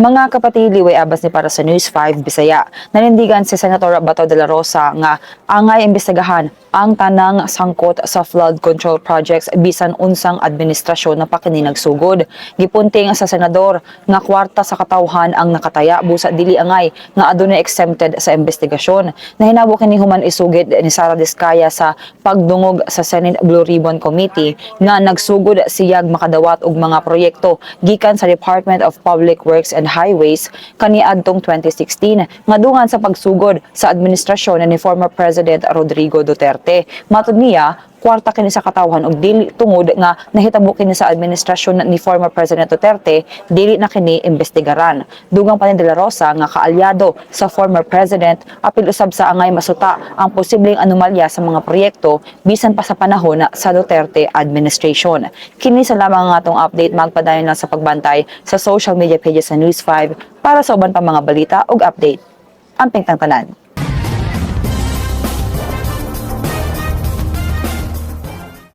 Mga kapatid, liway abas ni para sa News 5 Bisaya. Nanindigan si Senator Bato de la Rosa nga angay imbestigahan ang tanang sangkot sa flood control projects bisan unsang administrasyon na pakini Gipunting sa senador nga kwarta sa katawhan ang nakataya busa dili angay nga adunay exempted sa investigasyon. Nahinabo kini human isugid ni Sara Diskaya sa pagdungog sa Senate Blue Ribbon Committee nga nagsugod siyag makadawat og mga proyekto gikan sa Department of Public Works and Highways kaniadtong 2016 nga dungan sa pagsugod sa administrasyon ni former President Rodrigo Duterte. Matud niya, kwarta kini sa katawhan og dili tungod nga nahitabo kini sa administrasyon ni former President Duterte dili na kini imbestigaran. Dugang pa ni De La Rosa nga kaalyado sa former president apil usab sa angay masuta ang posibleng anomalya sa mga proyekto bisan pa sa panahon na sa Duterte administration. Kini sa lamang nga atong update magpadayon lang sa pagbantay sa social media pages sa News 5 para sa uban pa mga balita ug update. Ang pingtang tanan.